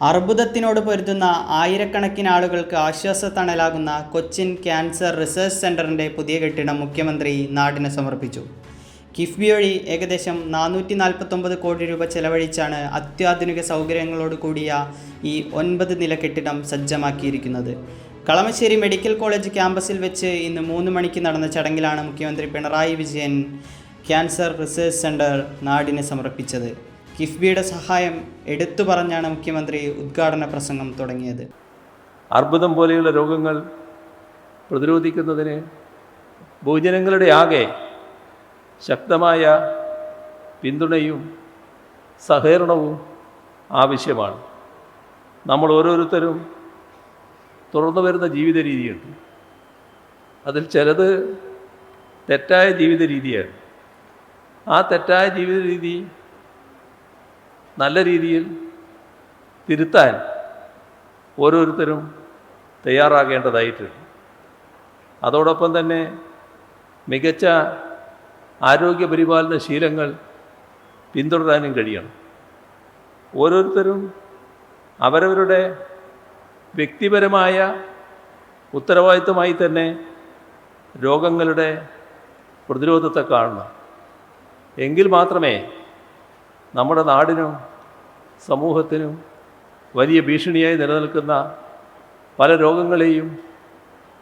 അർബുദത്തിനോട് പൊരുതുന്ന ആയിരക്കണക്കിന് ആളുകൾക്ക് ആശ്വാസത്തണലാകുന്ന Cochin cancer research സെന്ററിന്റെ പുതിയ കെട്ടിടം മുഖ്യമന്ത്രി നാടിന് സമർപ്പിച്ചു. കിഫ്ബി വഴി ഏകദേശം നാനൂറ്റി നാൽപ്പത്തൊമ്പത് കോടി രൂപ ചെലവഴിച്ചാണ് അത്യാധുനിക സൗകര്യങ്ങളോട് കൂടിയ ഈ ഒൻപത് നില കെട്ടിടം സജ്ജമാക്കിയിരിക്കുന്നത്. കളമശ്ശേരി മെഡിക്കൽ കോളേജ് ക്യാമ്പസിൽ വെച്ച് ഇന്ന് മൂന്ന് മണിക്ക് നടന്ന ചടങ്ങിലാണ് മുഖ്യമന്ത്രി Pinarayi Vijayan cancer research centre നാടിന് സമർപ്പിച്ചത്. കിഫ്ബിയുടെ സഹായം എടുത്തു പറഞ്ഞാണ് മുഖ്യമന്ത്രി ഉദ്ഘാടന പ്രസംഗം തുടങ്ങിയത്. അർബുദം പോലെയുള്ള രോഗങ്ങൾ പ്രതിരോധിക്കുന്നതിന് ഭൂജനങ്ങളുടെ ആകെ ശക്തമായ പിന്തുണയും സഹകരണവും ആവശ്യമാണ്. നമ്മൾ ഓരോരുത്തരും തുറന്നു വരുന്ന ജീവിത രീതിയുണ്ട്. അതിൽ ചിലത് തെറ്റായ ജീവിത രീതിയാണ്. ആ തെറ്റായ ജീവിത രീതി നല്ല രീതിയിൽ തിരുത്താൻ ഓരോരുത്തരും തയ്യാറാകേണ്ടതായിട്ടുണ്ട്. അതോടൊപ്പം തന്നെ മികച്ച ആരോഗ്യ പരിപാലന ശീലങ്ങൾ പിന്തുടരാനും കഴിയണം. ഓരോരുത്തരും അവരവരുടെ വ്യക്തിപരമായ ഉത്തരവാദിത്തമായി തന്നെ രോഗങ്ങളുടെ പ്രതിരോധത്തെ കാണണം. എങ്കിൽ മാത്രമേ നമ്മുടെ നാടിനും സമൂഹത്തിനും വലിയ ഭീഷണിയായി നിലനിൽക്കുന്ന പല രോഗങ്ങളെയും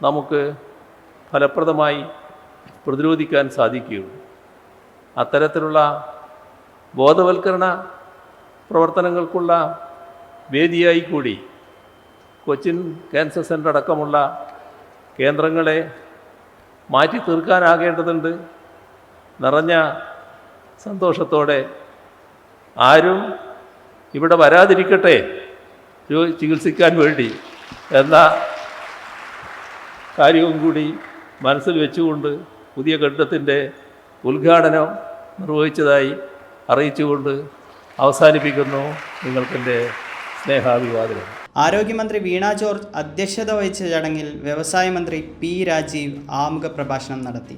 നമുക്ക് ഫലപ്രദമായി പ്രതിരോധിക്കാൻ സാധിക്കുകയുള്ളൂ. അത്തരത്തിലുള്ള ബോധവൽക്കരണ പ്രവർത്തനങ്ങൾക്കുള്ള വേദിയായി കൂടി കൊച്ചിൻ ക്യാൻസർ സെന്റർ അടക്കമുള്ള കേന്ദ്രങ്ങളെ മാറ്റി തീർക്കാനാകേണ്ടതുണ്ട് നിറഞ്ഞ സന്തോഷത്തോടെ ആരും ഇവിടെ വരാതിരിക്കട്ടെ. ചികിത്സിക്കാൻ വേണ്ടി. എന്ന കാര്യവും കൂടി മനസ്സിൽ വെച്ചുകൊണ്ട് പുതിയ കെട്ടിടത്തിന്റെ ഉദ്ഘാടനം നിർവഹിച്ചതായി അറിയിച്ചുകൊണ്ട് അവസാനിപ്പിക്കുന്നു നിങ്ങൾക്കെന്റെ സ്നേഹാഭിവാദനം. ആരോഗ്യമന്ത്രി വീണ ജോർജ് അധ്യക്ഷത വഹിച്ച ചടങ്ങിൽ വ്യവസായ മന്ത്രി പി രാജീവ് ആമുഖ പ്രഭാഷണം നടത്തി.